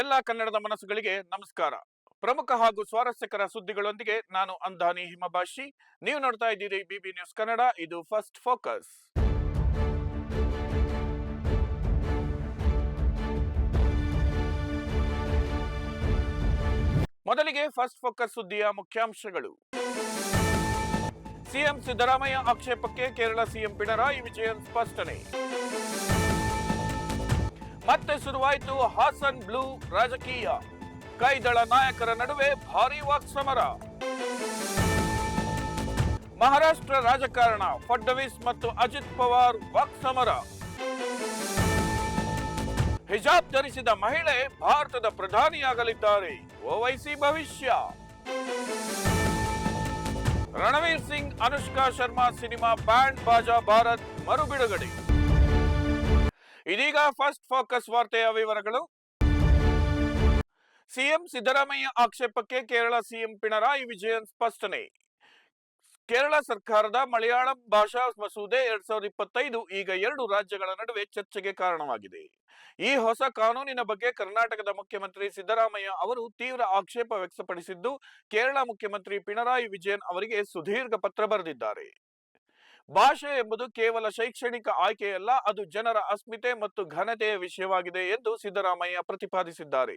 ಎಲ್ಲ ಕನ್ನಡದ ಮನಸ್ಸುಗಳಿಗೆ ನಮಸ್ಕಾರ. ಪ್ರಮುಖ ಹಾಗೂ ಸ್ವಾರಸ್ಯಕರ ಸುದ್ದಿಗಳೊಂದಿಗೆ ನಾನು ಅಂದಾನಿ ಹಿಮಭಾಷಿ ನೀವು ನೋಡ್ತಾ ಇದ್ದೀರಿ ಬಿಬಿ ನ್ಯೂಸ್ ಕನ್ನಡ, ಇದು ಫಸ್ಟ್ ಫೋಕಸ್. ಮೊದಲಿಗೆ ಫಸ್ಟ್ ಫೋಕಸ್ ಸುದ್ದಿಯ ಮುಖ್ಯಾಂಶಗಳು. ಸಿಎಂ ಸಿದ್ದರಾಮಯ್ಯ ಆಕ್ಷೇಪಕ್ಕೆ ಕೇರಳ ಸಿಎಂ ಪಿಣರಾಯಿ ವಿಜಯನ್ ಸ್ಪಷ್ಟನೆ. ಮತ್ತೆ ಶುರುವಾಯಿತು ಹಾಸನ್ ಬ್ಲೂ ರಾಜಕೀಯ. ಕೈದಳ ನಾಯಕರ ನಡುವೆ ಭಾರೀ ವಾಕ್ಸಮರ. ಮಹಾರಾಷ್ಟ್ರ ರಾಜಕಾರಣ, ಫಡ್ನವೀಸ್ ಮತ್ತು ಅಜಿತ್ ಪವಾರ್ ವಾಕ್ಸಮರ. ಹಿಜಾಬ್ ಧರಿಸಿದ ಮಹಿಳೆ ಭಾರತದ ಪ್ರಧಾನಿಯಾಗಲಿದ್ದಾರೆ. ಓವೈಸಿ ಭವಿಷ್ಯ. ರಣವೀರ್ ಸಿಂಗ್, ಅನುಷ್ಕಾ ಶರ್ಮಾ ಸಿನಿಮಾ ಬ್ಯಾಂಡ್ ಬಾಜಾ ಭಾರತ್ ಮರು ಬಿಡುಗಡೆ ಇದೀಗ ಫಸ್ಟ್ ಫೋಕಸ್ ವಾರ್ತೆಯ ವಿವರಗಳು. ಸಿಎಂ ಸಿದ್ದರಾಮಯ್ಯ ಆಕ್ಷೇಪಕ್ಕೆ ಕೇರಳ ಸಿಎಂ ಪಿಣರಾಯಿ ವಿಜಯನ್ ಸ್ಪಷ್ಟನೆ. ಕೇರಳ ಸರ್ಕಾರದ ಮಲಯಾಳಂ ಭಾಷಾ ಮಸೂದೆ ಎರಡ್ ಸಾವಿರದ ಇಪ್ಪತ್ತೈದು, ಈಗ ಎರಡು ರಾಜ್ಯಗಳ ನಡುವೆ ಚರ್ಚೆಗೆ ಕಾರಣವಾಗಿದೆ. ಈ ಹೊಸ ಕಾನೂನಿನ ಬಗ್ಗೆ ಕರ್ನಾಟಕದ ಮುಖ್ಯಮಂತ್ರಿ ಸಿದ್ದರಾಮಯ್ಯ ಅವರು ತೀವ್ರ ಆಕ್ಷೇಪ ವ್ಯಕ್ತಪಡಿಸಿದ್ದು, ಕೇರಳ ಮುಖ್ಯಮಂತ್ರಿ ಪಿಣರಾಯಿ ವಿಜಯನ್ ಅವರಿಗೆ ಸುದೀರ್ಘ ಪತ್ರ ಬರೆದಿದ್ದಾರೆ. ಭಾಷೆ ಎಂಬುದು ಕೇವಲ ಶೈಕ್ಷಣಿಕ ಆಯ್ಕೆಯಲ್ಲ, ಅದು ಜನರ ಅಸ್ಮಿತೆ ಮತ್ತು ಘನತೆಯ ವಿಷಯವಾಗಿದೆ ಎಂದು ಸಿದ್ದರಾಮಯ್ಯ ಪ್ರತಿಪಾದಿಸಿದ್ದಾರೆ.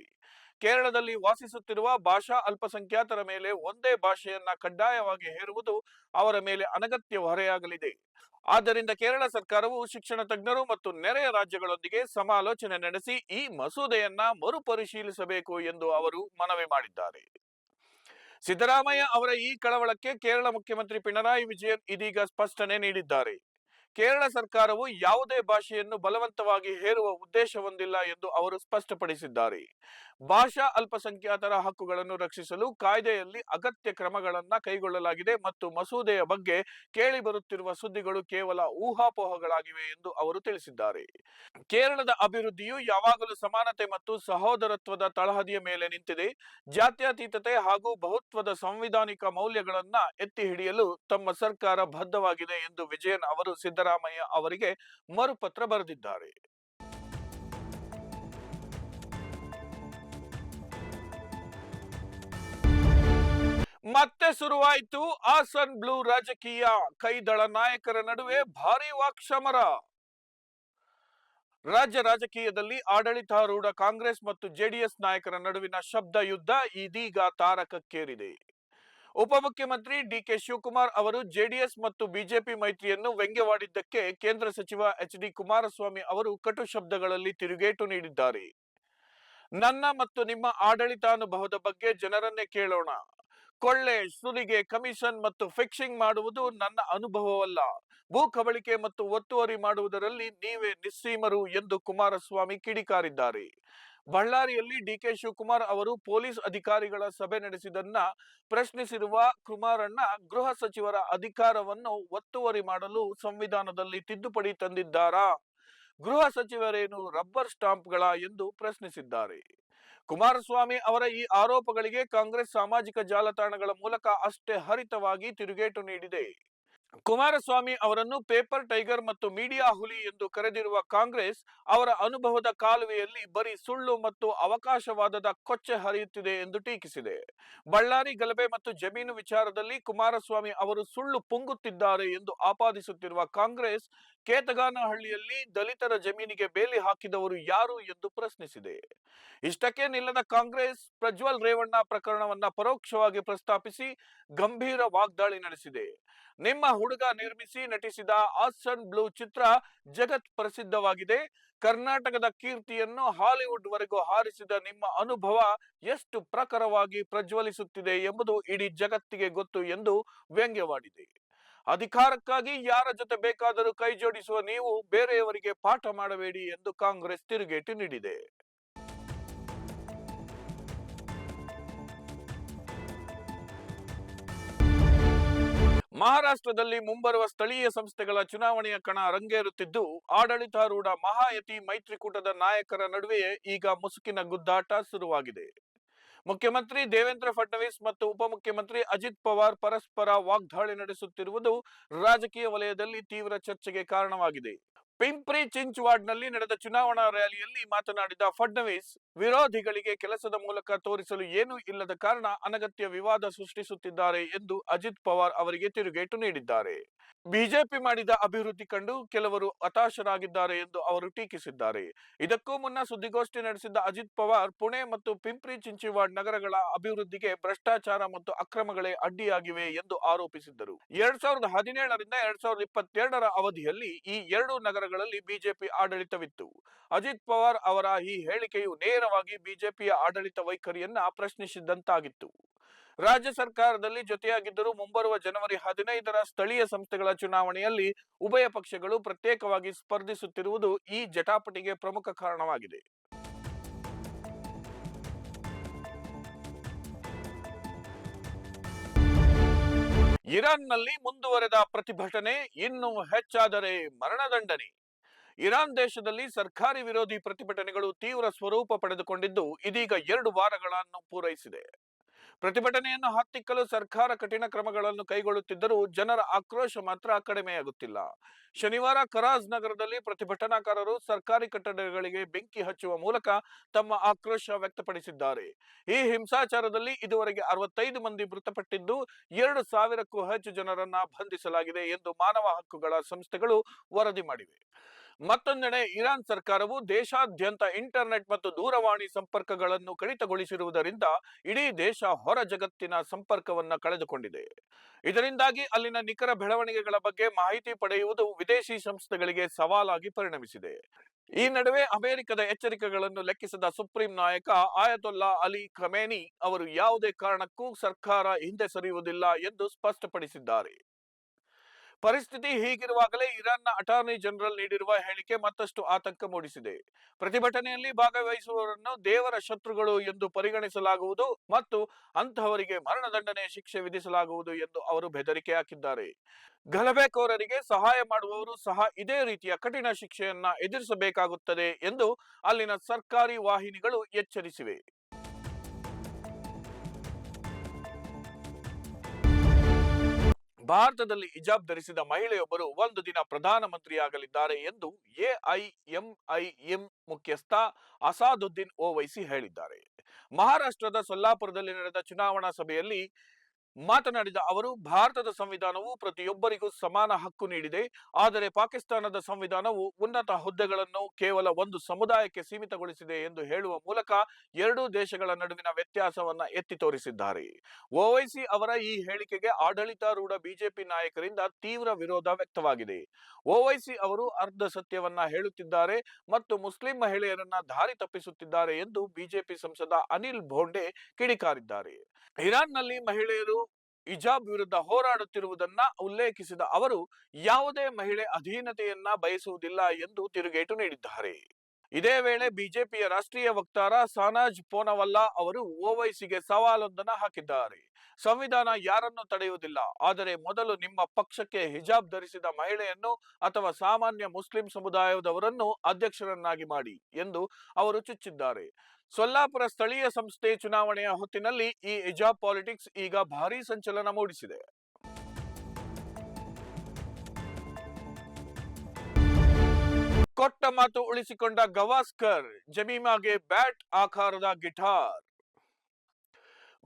ಕೇರಳದಲ್ಲಿ ವಾಸಿಸುತ್ತಿರುವ ಭಾಷಾ ಅಲ್ಪಸಂಖ್ಯಾತರ ಮೇಲೆ ಒಂದೇ ಭಾಷೆಯನ್ನ ಕಡ್ಡಾಯವಾಗಿ ಹೇರುವುದು ಅವರ ಮೇಲೆ ಅನಗತ್ಯ ಹೊರೆಯಾಗಲಿದೆ. ಆದ್ದರಿಂದ ಕೇರಳ ಸರ್ಕಾರವು ಶಿಕ್ಷಣ ತಜ್ಞರು ಮತ್ತು ನೆರೆಯ ರಾಜ್ಯಗಳೊಂದಿಗೆ ಸಮಾಲೋಚನೆ ನಡೆಸಿ ಈ ಮಸೂದೆಯನ್ನ ಮರುಪರಿಶೀಲಿಸಬೇಕು ಎಂದು ಅವರು ಮನವಿ ಮಾಡಿದ್ದಾರೆ. ಸಿದ್ದರಾಮಯ್ಯ ಅವರ ಈ ಕಳವಳಕ್ಕೆ ಕೇರಳ ಮುಖ್ಯಮಂತ್ರಿ ಪಿಣರಾಯಿ ವಿಜಯನ್ ಇದೀಗ ಸ್ಪಷ್ಟನೆ ನೀಡಿದ್ದಾರೆ. ಕೇರಳ ಸರ್ಕಾರವು ಯಾವುದೇ ಭಾಷೆಯನ್ನು ಬಲವಂತವಾಗಿ ಹೇರುವ ಉದ್ದೇಶ ಹೊಂದಿಲ್ಲ ಎಂದು ಅವರು ಸ್ಪಷ್ಟಪಡಿಸಿದ್ದಾರೆ. ಭಾಷಾ ಅಲ್ಪಸಂಖ್ಯಾತರ ಹಕ್ಕುಗಳನ್ನು ರಕ್ಷಿಸಲು ಕಾಯ್ದೆಯಲ್ಲಿ ಅಗತ್ಯ ಕ್ರಮಗಳನ್ನು ಕೈಗೊಳ್ಳಲಾಗಿದೆ ಮತ್ತು ಮಸೂದೆಯ ಬಗ್ಗೆ ಕೇಳಿ ಬರುತ್ತಿರುವ ಸುದ್ದಿಗಳು ಕೇವಲ ಊಹಾಪೋಹಗಳಾಗಿವೆ ಎಂದು ಅವರು ತಿಳಿಸಿದ್ದಾರೆ. ಕೇರಳದ ಅಭಿವೃದ್ಧಿಯು ಯಾವಾಗಲೂ ಸಮಾನತೆ ಮತ್ತು ಸಹೋದರತ್ವದ ತಳಹದಿಯ ಮೇಲೆ ನಿಂತಿದೆ. ಜಾತ್ಯತೀತತೆ ಹಾಗೂ ಬಹುತ್ವದ ಸಂವಿಧಾನಿಕ ಮೌಲ್ಯಗಳನ್ನ ಎತ್ತಿ ಹಿಡಿಯಲು ತಮ್ಮ ಸರ್ಕಾರ ಬದ್ಧವಾಗಿದೆ ಎಂದು ವಿಜಯನ್ ಅವರು ಸಿದ್ದರಾಮಯ್ಯ ಅವರಿಗೆ ಮರುಪತ್ರ ಬರೆದಿದ್ದಾರೆ. ಮತ್ತೆ ಶುರುವಾಯಿತು ಆಸನ್ ಬ್ಲೂ ರಾಜಕೀಯ. ಕೈದಳ ನಾಯಕರ ನಡುವೆ ಭಾರೀ ವಾಕ್ಸಮರ ರಾಜ್ಯ ರಾಜಕೀಯದಲ್ಲಿ ಆಡಳಿತಾರೂಢ ಕಾಂಗ್ರೆಸ್ ಮತ್ತು ಜೆಡಿಎಸ್ ನಾಯಕರ ನಡುವಿನ ಶಬ್ದ ಯುದ್ಧ ಇದೀಗ ತಾರಕಕ್ಕೇರಿದೆ. ಉಪಮುಖ್ಯಮಂತ್ರಿ ಡಿಕೆ ಶಿವಕುಮಾರ್ ಅವರು ಜೆಡಿಎಸ್ ಮತ್ತು ಬಿಜೆಪಿ ಮೈತ್ರಿಯನ್ನು ವ್ಯಂಗ್ಯವಾಡಿದ್ದಕ್ಕೆ ಕೇಂದ್ರ ಸಚಿವ ಎಚ್ ಡಿ ಕುಮಾರಸ್ವಾಮಿ ಅವರು ಕಟು ಶಬ್ದಗಳಲ್ಲಿ ತಿರುಗೇಟು ನೀಡಿದ್ದಾರೆ. ನನ್ನ ಮತ್ತು ನಿಮ್ಮ ಆಡಳಿತಾನುಭವದ ಬಗ್ಗೆ ಜನರನ್ನೇ ಕೇಳೋಣ. ಕೊಳ್ಳೆ, ಸುಲಿಗೆ, ಕಮಿಷನ್ ಮತ್ತು ಫಿಕ್ಸಿಂಗ್ ಮಾಡುವುದು ನನ್ನ ಅನುಭವವಲ್ಲ. ಭೂ ಕಬಳಿಕೆ ಮತ್ತು ಒತ್ತುವರಿ ಮಾಡುವುದರಲ್ಲಿ ನೀವೇ ನಿಸ್ಸೀಮರು ಎಂದು ಕುಮಾರಸ್ವಾಮಿ ಕಿಡಿಕಾರಿದ್ದಾರೆ. ಬಳ್ಳಾರಿಯಲ್ಲಿ ಡಿಕೆ ಶಿವಕುಮಾರ್ ಅವರು ಪೊಲೀಸ್ ಅಧಿಕಾರಿಗಳ ಸಭೆ ನಡೆಸಿದನ್ನ ಪ್ರಶ್ನಿಸಿರುವ ಕುಮಾರಣ್ಣ, ಗೃಹ ಸಚಿವರ ಅಧಿಕಾರವನ್ನು ಒತ್ತುವರಿ ಮಾಡಲು ಸಂವಿಧಾನದಲ್ಲಿ ತಿದ್ದುಪಡಿ ತಂದಿದ್ದಾರಾ? ಗೃಹ ಸಚಿವರೇನು ರಬ್ಬರ್ ಸ್ಟಾಂಪ್ಗಳ ಎಂದು ಪ್ರಶ್ನಿಸಿದ್ದಾರೆ. ಕುಮಾರಸ್ವಾಮಿ ಅವರ ಈ ಆರೋಪಗಳಿಗೆ ಕಾಂಗ್ರೆಸ್ ಸಾಮಾಜಿಕ ಜಾಲತಾಣಗಳ ಮೂಲಕ ಅಷ್ಟೇ ಹರಿತವಾಗಿ ತಿರುಗೇಟು ನೀಡಿದೆ. ಕುಮಾರಸ್ವಾಮಿ ಅವರನ್ನು ಪೇಪರ್ ಟೈಗರ್ ಮತ್ತು ಮೀಡಿಯಾ ಹುಲಿ ಎಂದು ಕರೆದಿರುವ ಕಾಂಗ್ರೆಸ್ ಅವರ ಅನುಭವದ ಕಾಲುವೆಯಲ್ಲಿ ಬರೀ ಸುಳ್ಳು ಮತ್ತು ಅವಕಾಶವಾದದ ಕೊಚ್ಚೆ ಹರಿಯುತ್ತಿದೆ ಎಂದು ಟೀಕಿಸಿದೆ. ಬಳ್ಳಾರಿ ಗಲಭೆ ಮತ್ತು ಜಮೀನು ವಿಚಾರದಲ್ಲಿ ಕುಮಾರಸ್ವಾಮಿ ಅವರು ಸುಳ್ಳು ಪುಂಗುತ್ತಿದ್ದಾರೆ ಎಂದು ಆಪಾದಿಸುತ್ತಿರುವ ಕಾಂಗ್ರೆಸ್, ಕೇತಗಾನಹಳ್ಳಿಯಲ್ಲಿ ದಲಿತರ ಜಮೀನಿಗೆ ಬೇಲಿ ಹಾಕಿದವರು ಯಾರು ಎಂದು ಪ್ರಶ್ನಿಸಿದೆ. ಇಷ್ಟಕ್ಕೆ ನಿಲ್ಲದ ಕಾಂಗ್ರೆಸ್, ಪ್ರಜ್ವಲ್ ರೇವಣ್ಣ ಪ್ರಕರಣವನ್ನ ಪರೋಕ್ಷವಾಗಿ ಪ್ರಸ್ತಾಪಿಸಿ ಗಂಭೀರ ವಾಗ್ದಾಳಿ ನಡೆಸಿದೆ. ನಿಮ್ಮ ಹುಡುಗ ನಿರ್ಮಿಸಿ ನಟಿಸಿದ ಆಸನ್ ಬ್ಲೂ ಚಿತ್ರ ಜಗತ್ ಪ್ರಸಿದ್ಧವಾಗಿದೆ. ಕರ್ನಾಟಕದ ಕೀರ್ತಿಯನ್ನು ಹಾಲಿವುಡ್ ವರೆಗೂ ಹಾರಿಸಿದ ನಿಮ್ಮ ಅನುಭವ ಎಷ್ಟು ಪ್ರಖರವಾಗಿ ಪ್ರಜ್ವಲಿಸುತ್ತಿದೆ ಎಂಬುದು ಇಡೀ ಜಗತ್ತಿಗೆ ಗೊತ್ತು ಎಂದು ವ್ಯಂಗ್ಯವಾಡಿದೆ. ಅಧಿಕಾರಕ್ಕಾಗಿ ಯಾರ ಜೊತೆ ಬೇಕಾದರೂ ಕೈಜೋಡಿಸುವ ನೀವು ಬೇರೆಯವರಿಗೆ ಪಾಠ ಮಾಡಬೇಡಿ ಎಂದು ಕಾಂಗ್ರೆಸ್ ತಿರುಗೇಟು ನೀಡಿದೆ. ಮಹಾರಾಷ್ಟ್ರದಲ್ಲಿ ಮುಂಬರುವ ಸ್ಥಳೀಯ ಸಂಸ್ಥೆಗಳ ಚುನಾವಣೆಯ ಕಣ ರಂಗೇರುತ್ತಿದ್ದು, ಆಡಳಿತಾರೂಢ ಮಹಾಯತಿ ಮೈತ್ರಿಕೂಟದ ನಾಯಕರ ನಡುವೆಯೇ ಈಗ ಮುಸುಕಿನ ಗುದ್ದಾಟ ಶುರುವಾಗಿದೆ. ಮುಖ್ಯಮಂತ್ರಿ ದೇವೇಂದ್ರ ಫಡ್ನವೀಸ್ ಮತ್ತು ಉಪಮುಖ್ಯಮಂತ್ರಿ ಅಜಿತ್ ಪವಾರ್ ಪರಸ್ಪರ ವಾಗ್ದಾಳಿ ನಡೆಸುತ್ತಿರುವುದು ರಾಜಕೀಯ ವಲಯದಲ್ಲಿ ತೀವ್ರ ಚರ್ಚೆಗೆ ಕಾರಣವಾಗಿದೆ. ಪಿಂಪ್ರಿ ಚಿಂಚ್ವಾಡ್ನಲ್ಲಿ ನಡೆದ ಚುನಾವಣಾ ರ್ಯಾಲಿಯಲ್ಲಿ ಮಾತನಾಡಿದ ಫಡ್ನವೀಸ್ ವಿರೋಧಿಗಳಿಗೆ ಕೆಲಸದ ಮೂಲಕ ತೋರಿಸಲು ಏನೂ ಇಲ್ಲದ ಕಾರಣ ಅನಗತ್ಯ ವಿವಾದ ಸೃಷ್ಟಿಸುತ್ತಿದ್ದಾರೆ ಎಂದು ಅಜಿತ್ ಪವಾರ್ ಅವರಿಗೆ ತಿರುಗೇಟು ನೀಡಿದ್ದಾರೆ. ಬಿಜೆಪಿ ಮಾಡಿದ ಅಭಿವೃದ್ಧಿ ಕಂಡು ಕೆಲವರು ಹತಾಶರಾಗಿದ್ದಾರೆ ಎಂದು ಅವರು ಟೀಕಿಸಿದ್ದಾರೆ. ಇದಕ್ಕೂ ಮುನ್ನ ಸುದ್ದಿಗೋಷ್ಠಿ ನಡೆಸಿದ್ದ ಅಜಿತ್ ಪವಾರ್ ಪುಣೆ ಮತ್ತು ಪಿಂಪ್ರಿ ಚಿಂಚಿವಾಡ್ ನಗರಗಳ ಅಭಿವೃದ್ಧಿಗೆ ಭ್ರಷ್ಟಾಚಾರ ಮತ್ತು ಅಕ್ರಮಗಳೇ ಅಡ್ಡಿಯಾಗಿವೆ ಎಂದು ಆರೋಪಿಸಿದ್ದರು. ಎರಡ್ ಸಾವಿರದ ಹದಿನೇಳರಿಂದ ಎರಡ್ ಸಾವಿರದ ಇಪ್ಪತ್ತೆರಡರ ಅವಧಿಯಲ್ಲಿ ಈ ಎರಡು ನಗರಗಳಲ್ಲಿ ಬಿಜೆಪಿ ಆಡಳಿತವಿತ್ತು. ಅಜಿತ್ ಪವಾರ್ ಅವರ ಈ ಹೇಳಿಕೆಯು ನೇರವಾಗಿ ಬಿಜೆಪಿಯ ಆಡಳಿತ ವೈಖರಿಯನ್ನ ಪ್ರಶ್ನಿಸಿದಂತಾಗಿತ್ತು. ರಾಜ್ಯ ಸರ್ಕಾರದಲ್ಲಿ ಜೊತೆಯಾಗಿದ್ದರೂ ಮುಂಬರುವ ಜನವರಿ ಹದಿನೈದರ ಸ್ಥಳೀಯ ಸಂಸ್ಥೆಗಳ ಚುನಾವಣೆಯಲ್ಲಿ ಉಭಯ ಪಕ್ಷಗಳು ಪ್ರತ್ಯೇಕವಾಗಿ ಸ್ಪರ್ಧಿಸುತ್ತಿರುವುದು ಈ ಜಟಾಪಟಿಗೆ ಪ್ರಮುಖ ಕಾರಣವಾಗಿದೆ. ಇರಾನ್ನಲ್ಲಿ ಮುಂದುವರೆದ ಪ್ರತಿಭಟನೆ ಇನ್ನೂ ಹೆಚ್ಚಾದರೆ ಮರಣದಂಡನೆ. ಇರಾನ್ ದೇಶದಲ್ಲಿ ಸರ್ಕಾರಿ ವಿರೋಧಿ ಪ್ರತಿಭಟನೆಗಳು ತೀವ್ರ ಸ್ವರೂಪ ಪಡೆದುಕೊಂಡಿದ್ದು, ಇದೀಗ ಎರಡು ವಾರಗಳನ್ನು ಪೂರೈಸಿದೆ. ಪ್ರತಿಭಟನೆಯನ್ನು ಹತ್ತಿಕ್ಕಲು ಸರ್ಕಾರ ಕಠಿಣ ಕ್ರಮಗಳನ್ನು ಕೈಗೊಳ್ಳುತ್ತಿದ್ದರೂ ಜನರ ಆಕ್ರೋಶ ಮಾತ್ರ ಕಡಿಮೆಯಾಗುತ್ತಿಲ್ಲ. ಶನಿವಾರ ಕರಾಜ್ ನಗರದಲ್ಲಿ ಪ್ರತಿಭಟನಾಕಾರರು ಸರ್ಕಾರಿ ಕಟ್ಟಡಗಳಿಗೆ ಬೆಂಕಿ ಹಚ್ಚುವ ಮೂಲಕ ತಮ್ಮ ಆಕ್ರೋಶ ವ್ಯಕ್ತಪಡಿಸಿದ್ದಾರೆ. ಈ ಹಿಂಸಾಚಾರದಲ್ಲಿ ಇದುವರೆಗೆ ಅರವತ್ತೈದು ಮಂದಿ ಮೃತಪಟ್ಟಿದ್ದು, ಎರಡು ಸಾವಿರಕ್ಕೂ ಹೆಚ್ಚು ಜನರನ್ನ ಬಂಧಿಸಲಾಗಿದೆ ಎಂದು ಮಾನವ ಹಕ್ಕುಗಳ ಸಂಸ್ಥೆಗಳು ವರದಿ ಮಾಡಿವೆ. ಮತ್ತೊಂದೆಡೆ ಇರಾನ್ ಸರ್ಕಾರವು ದೇಶಾದ್ಯಂತ ಇಂಟರ್ನೆಟ್ ಮತ್ತು ದೂರವಾಣಿ ಸಂಪರ್ಕಗಳನ್ನು ಕಡಿತಗೊಳಿಸಿರುವುದರಿಂದ ಇಡೀ ದೇಶ ಹೊರ ಜಗತ್ತಿನ ಸಂಪರ್ಕವನ್ನು ಕಳೆದುಕೊಂಡಿದೆ. ಇದರಿಂದಾಗಿ ಅಲ್ಲಿನ ನಿಖರ ಬೆಳವಣಿಗೆಗಳ ಬಗ್ಗೆ ಮಾಹಿತಿ ಪಡೆಯುವುದು ವಿದೇಶಿ ಸಂಸ್ಥೆಗಳಿಗೆ ಸವಾಲಾಗಿ ಪರಿಣಮಿಸಿದೆ. ಈ ನಡುವೆ ಅಮೆರಿಕದ ಎಚ್ಚರಿಕೆಗಳನ್ನು ಲೆಕ್ಕಿಸದ ಸುಪ್ರೀಂ ನಾಯಕ ಆಯತೊಲ್ಲಾ ಅಲಿ ಖಮೇನಿ ಅವರು ಯಾವುದೇ ಕಾರಣಕ್ಕೂ ಸರ್ಕಾರ ಹಿಂದೆ ಸರಿಯುವುದಿಲ್ಲ ಎಂದು ಸ್ಪಷ್ಟಪಡಿಸಿದ್ದಾರೆ. ಪರಿಸ್ಥಿತಿ ಹೀಗಿರುವಾಗಲೇ ಇರಾನ್ನ ಅಟಾರ್ನಿ ಜನರಲ್ ನೀಡಿರುವ ಹೇಳಿಕೆ ಮತ್ತಷ್ಟು ಆತಂಕ ಮೂಡಿಸಿದೆ. ಪ್ರತಿಭಟನೆಯಲ್ಲಿ ಭಾಗವಹಿಸುವವರನ್ನು ದೇವರ ಶತ್ರುಗಳು ಎಂದು ಪರಿಗಣಿಸಲಾಗುವುದು ಮತ್ತು ಅಂತಹವರಿಗೆ ಮರಣದಂಡನೆ ಶಿಕ್ಷೆ ವಿಧಿಸಲಾಗುವುದು ಎಂದು ಅವರು ಬೆದರಿಕೆ ಹಾಕಿದ್ದಾರೆ. ಗಲಭೆಕೋರರಿಗೆ ಸಹಾಯ ಮಾಡುವವರು ಸಹ ಇದೇ ರೀತಿಯ ಕಠಿಣ ಶಿಕ್ಷೆಯನ್ನ ಎದುರಿಸಬೇಕಾಗುತ್ತದೆ ಎಂದು ಅಲ್ಲಿನ ಸರ್ಕಾರಿ ವಾಹಿನಿಗಳು ಎಚ್ಚರಿಸಿವೆ. ಭಾರತದಲ್ಲಿ ಹಿಜಾಬ್ ಧರಿಸಿದ ಮಹಿಳೆಯೊಬ್ಬರು ಒಂದು ದಿನ ಪ್ರಧಾನಮಂತ್ರಿಯಾಗಲಿದ್ದಾರೆ ಎಂದು ಎಐಎಂಐಎಂ ಮುಖ್ಯಸ್ಥ ಅಸಾದುದ್ದೀನ್ ಓವೈಸಿ ಹೇಳಿದ್ದಾರೆ. ಮಹಾರಾಷ್ಟ್ರದ ಸೊಲ್ಲಾಪುರದಲ್ಲಿ ನಡೆದ ಚುನಾವಣಾ ಸಭೆಯಲ್ಲಿ ಮಾತನಾಡಿದ ಅವರು, ಭಾರತದ ಸಂವಿಧಾನವು ಪ್ರತಿಯೊಬ್ಬರಿಗೂ ಸಮಾನ ಹಕ್ಕು ನೀಡಿದೆ. ಆದರೆ ಪಾಕಿಸ್ತಾನದ ಸಂವಿಧಾನವು ಉನ್ನತ ಹುದ್ದೆಗಳನ್ನು ಕೇವಲ ಒಂದು ಸಮುದಾಯಕ್ಕೆ ಸೀಮಿತಗೊಳಿಸಿದೆ ಎಂದು ಹೇಳುವ ಮೂಲಕ ಎರಡೂ ದೇಶಗಳ ನಡುವಿನ ವ್ಯತ್ಯಾಸವನ್ನ ಎತ್ತಿ ತೋರಿಸಿದ್ದಾರೆ. ಓವೈಸಿ ಅವರ ಈ ಹೇಳಿಕೆಗೆ ಆಡಳಿತಾರೂಢ ಬಿಜೆಪಿ ನಾಯಕರಿಂದ ತೀವ್ರ ವಿರೋಧ ವ್ಯಕ್ತವಾಗಿದೆ. ಓವೈಸಿ ಅವರು ಅರ್ಧ ಸತ್ಯವನ್ನ ಹೇಳುತ್ತಿದ್ದಾರೆ ಮತ್ತು ಮುಸ್ಲಿಂ ಮಹಿಳೆಯರನ್ನ ದಾರಿ ತಪ್ಪಿಸುತ್ತಿದ್ದಾರೆ ಎಂದು ಬಿಜೆಪಿ ಸಂಸದ ಅನಿಲ್ ಭೋಂಡೆ ಕಿಡಿಕಾರಿದ್ದಾರೆ. ಇರಾನ್ನಲ್ಲಿ ಮಹಿಳೆಯರು ಹಿಜಾಬ್ ವಿರುದ್ಧ ಹೋರಾಡುತ್ತಿರುವುದನ್ನ ಉಲ್ಲೇಖಿಸಿದ ಅವರು ಯಾವುದೇ ಮಹಿಳೆ ಅಧೀನತೆಯನ್ನ ಬಯಸುವುದಿಲ್ಲ ಎಂದು ತಿರುಗೇಟು ನೀಡಿದ್ದಾರೆ. ಇದೇ ವೇಳೆ ಬಿಜೆಪಿಯ ರಾಷ್ಟ್ರೀಯ ವಕ್ತಾರ ಸಾನಾಜ್ ಪೋನವಲ್ಲಾ ಅವರು ಓವೈಸಿಗೆ ಸವಾಲೊಂದನ್ನು ಹಾಕಿದ್ದಾರೆ. ಸಂವಿಧಾನ ಯಾರನ್ನು ತಡೆಯುವುದಿಲ್ಲ, ಆದರೆ ಮೊದಲು ನಿಮ್ಮ ಪಕ್ಷಕ್ಕೆ ಹಿಜಾಬ್ ಧರಿಸಿದ ಮಹಿಳೆಯನ್ನು ಅಥವಾ ಸಾಮಾನ್ಯ ಮುಸ್ಲಿಂ ಸಮುದಾಯದವರನ್ನು ಅಧ್ಯಕ್ಷರನ್ನಾಗಿ ಮಾಡಿ ಎಂದು ಅವರು ಚುಚ್ಚಿದ್ದಾರೆ. ಸೊಲ್ಲಾಪುರ ಸ್ಥಳೀಯ ಸಂಸ್ಥೆ ಚುನಾವಣೆಯ ಹೊತ್ತಿನಲ್ಲಿ ಈ ಹಿಜಾಬ್ ಪಾಲಿಟಿಕ್ಸ್ ಈಗ ಭಾರೀ ಸಂಚಲನ ಮೂಡಿಸಿದೆ. ಕೊಟ್ಟ ಮಾತು ಉಳಿಸಿಕೊಂಡ ಗವಾಸ್ಕರ್ ಜಮೀಮಾಗೆ ಬ್ಯಾಟ್ ಆಕಾರದ ಗಿಟಾರ್.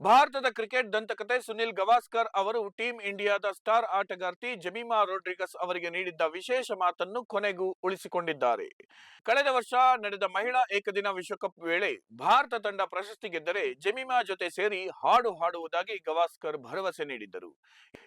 ಭಾರತದ ಕ್ರಿಕೆಟ್ ದಂತಕತೆ ಸುನಿಲ್ ಗವಾಸ್ಕರ್ ಅವರು ಟೀಂ ಇಂಡಿಯಾದ ಸ್ಟಾರ್ ಆಟಗಾರ್ತಿ ಜಮೀಮಾ ರೋಡ್ರಿಗಸ್ ಅವರಿಗೆ ನೀಡಿದ್ದ ವಿಶೇಷ ಮಾತನ್ನು ಕೊನೆಗೂ ಉಳಿಸಿಕೊಂಡಿದ್ದಾರೆ. ಕಳೆದ ವರ್ಷ ನಡೆದ ಮಹಿಳಾ ಏಕದಿನ ವಿಶ್ವಕಪ್ ವೇಳೆ ಭಾರತ ತಂಡ ಪ್ರಶಸ್ತಿ ಗೆದ್ದರೆ ಜಮೀಮಾ ಜೊತೆ ಸೇರಿ ಹಾಡು ಹಾಡುವುದಾಗಿ ಗವಾಸ್ಕರ್ ಭರವಸೆ ನೀಡಿದ್ದರು.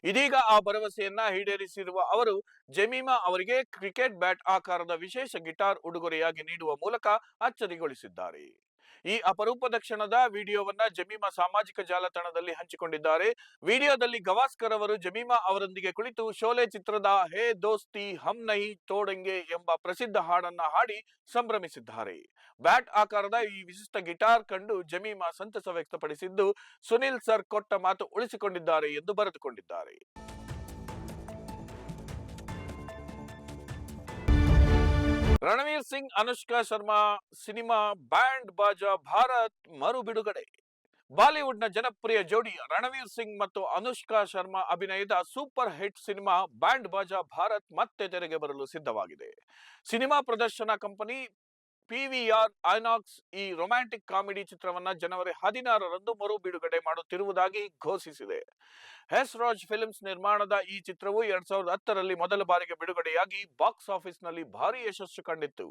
ಇದೀಗ ಆ ಭರವಸೆಯನ್ನ ಈಡೇರಿಸಿರುವ ಅವರು, ಜಮೀಮಾ ಅವರಿಗೆ ಕ್ರಿಕೆಟ್ ಬ್ಯಾಟ್ ಆಕಾರದ ವಿಶೇಷ ಗಿಟಾರ್ ಉಡುಗೊರೆಯಾಗಿ ನೀಡುವ ಮೂಲಕ ಅಚ್ಚರಿಗೊಳಿಸಿದ್ದಾರೆ. ಈ ಅಪರೂಪದ ಕ್ಷಣದ ವಿಡಿಯೋವನ್ನ ಜಮೀಮಾ ಸಾಮಾಜಿಕ ಜಾಲತಾಣದಲ್ಲಿ ಹಂಚಿಕೊಂಡಿದ್ದಾರೆ. ವಿಡಿಯೋದಲ್ಲಿ ಗವಾಸ್ಕರ್ ಅವರು ಜಮೀಮಾ ಅವರೊಂದಿಗೆ ಕುಳಿತು, ಶೋಲೆ ಚಿತ್ರದ ಹೇ ದೋಸ್ತಿ ಹಮ್ ನಹಿ ತೋಡಂಗೆ ಎಂಬ ಪ್ರಸಿದ್ಧ ಹಾಡನ್ನ ಹಾಡಿ ಸಂಭ್ರಮಿಸಿದ್ದಾರೆ. ಬ್ಯಾಟ್ ಆಕಾರದ ಈ ವಿಶಿಷ್ಟ ಗಿಟಾರ್ ಕಂಡು ಜಮೀಮಾ ಸಂತಸ ವ್ಯಕ್ತಪಡಿಸಿದ್ದು, ಸುನಿಲ್ ಸರ್ ಕೊಟ್ಟ ಮಾತು ಉಳಿಸಿಕೊಂಡಿದ್ದಾರೆ ಎಂದು ಬರೆದುಕೊಂಡಿದ್ದಾರೆ. ರಣವೀರ್ ಸಿಂಗ್, ಅನುಷ್ಕಾ ಶರ್ಮಾ, ಸಿನಿಮಾ ಬ್ಯಾಂಡ್ ಬಾಜಾ ಭಾರತ್ ಮರು ಬಿಡುಗಡೆ ಬಾಲಿವುಡ್ನ ಜನಪ್ರಿಯ ಜೋಡಿ ರಣವೀರ್ ಸಿಂಗ್ ಮತ್ತು ಅನುಷ್ಕಾ ಶರ್ಮಾ ಅಭಿನಯದ super hit cinema Band Baaja Baaraat ಮತ್ತೆ ತೆರೆಗೆ ಬರಲು ಸಿದ್ಧವಾಗಿದೆ. ಸಿನಿಮಾ ಪ್ರದರ್ಶನ ಕಂಪನಿ ಪಿವಿಆರ್ ಐನಾಕ್ಸ್ ಈ ರೊಮ್ಯಾಂಟಿಕ್ ಕಾಮಿಡಿ ಚಿತ್ರವನ್ನ ಜನವರಿ ಹದಿನಾರರಂದು ಮರು ಬಿಡುಗಡೆ ಮಾಡುತ್ತಿರುವುದಾಗಿ ಘೋಷಿಸಿದೆ. ಹೆಸ್ ರಾಜ್ ಫಿಲ್ಮ್ಸ್ ನಿರ್ಮಾಣದ ಈ ಚಿತ್ರವು ಎರಡ್ ಸಾವಿರದ ಹತ್ತರಲ್ಲಿ ಮೊದಲ ಬಾರಿಗೆ ಬಿಡುಗಡೆಯಾಗಿ ಬಾಕ್ಸ್ ಆಫೀಸ್ನಲ್ಲಿ ಭಾರಿ ಯಶಸ್ಸು ಕಂಡಿತ್ತು.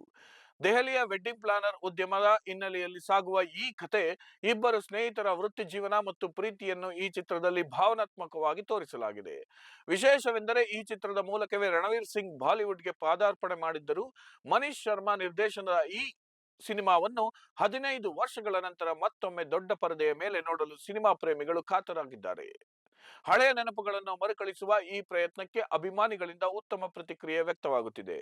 ದೆಹಲಿಯ ವೆಡ್ಡಿಂಗ್ ಪ್ಲಾನರ್ ಉದ್ಯಮದ ಹಿನ್ನೆಲೆಯಲ್ಲಿ ಸಾಗುವ ಈ ಕತೆ ಇಬ್ಬರು ಸ್ನೇಹಿತರ ವೃತ್ತಿ ಜೀವನ ಮತ್ತು ಪ್ರೀತಿಯನ್ನು ಈ ಚಿತ್ರದಲ್ಲಿ ಭಾವನಾತ್ಮಕವಾಗಿ ತೋರಿಸಲಾಗಿದೆ. ವಿಶೇಷವೆಂದರೆ ಈ ಚಿತ್ರದ ಮೂಲಕವೇ ರಣವೀರ್ ಸಿಂಗ್ ಬಾಲಿವುಡ್ಗೆ ಪಾದಾರ್ಪಣೆ ಮಾಡಿದ್ದರು. ಮನೀಶ್ ಶರ್ಮಾ ನಿರ್ದೇಶನದ ಈ ಸಿನಿಮಾವನ್ನು ಹದಿನೈದು ವರ್ಷಗಳ ನಂತರ ಮತ್ತೊಮ್ಮೆ ದೊಡ್ಡ ಪರದೆಯ ಮೇಲೆ ನೋಡಲು ಸಿನಿಮಾ ಪ್ರೇಮಿಗಳು ಕಾತರಾಗಿದ್ದಾರೆ. ಹಳೆಯ ನೆನಪುಗಳನ್ನು ಮರುಕಳಿಸುವ ಈ ಪ್ರಯತ್ನಕ್ಕೆ ಅಭಿಮಾನಿಗಳಿಂದ ಉತ್ತಮ ಪ್ರತಿಕ್ರಿಯೆ ವ್ಯಕ್ತವಾಗುತ್ತಿದೆ.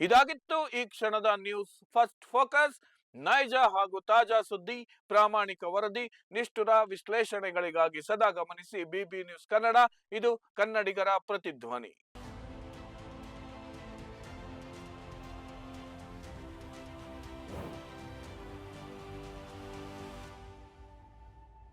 ಇದಾಗಿತ್ತು ಈ ಕ್ಷಣದ ನ್ಯೂಸ್ ಫಸ್ಟ್ ಫೋಕಸ್ ನೈಜ ಹಾಗೂ ತಾಜಾ ಸುದ್ದಿ, ಪ್ರಾಮಾಣಿಕ ವರದಿ, ನಿಷ್ಠುರ ವಿಶ್ಲೇಷಣೆಗಳಿಗಾಗಿ ಸದಾ ಗಮನಿಸಿ ಬಿಬಿ ನ್ಯೂಸ್ ಕನ್ನಡ, ಇದು ಕನ್ನಡಿಗರ ಪ್ರತಿಧ್ವನಿ.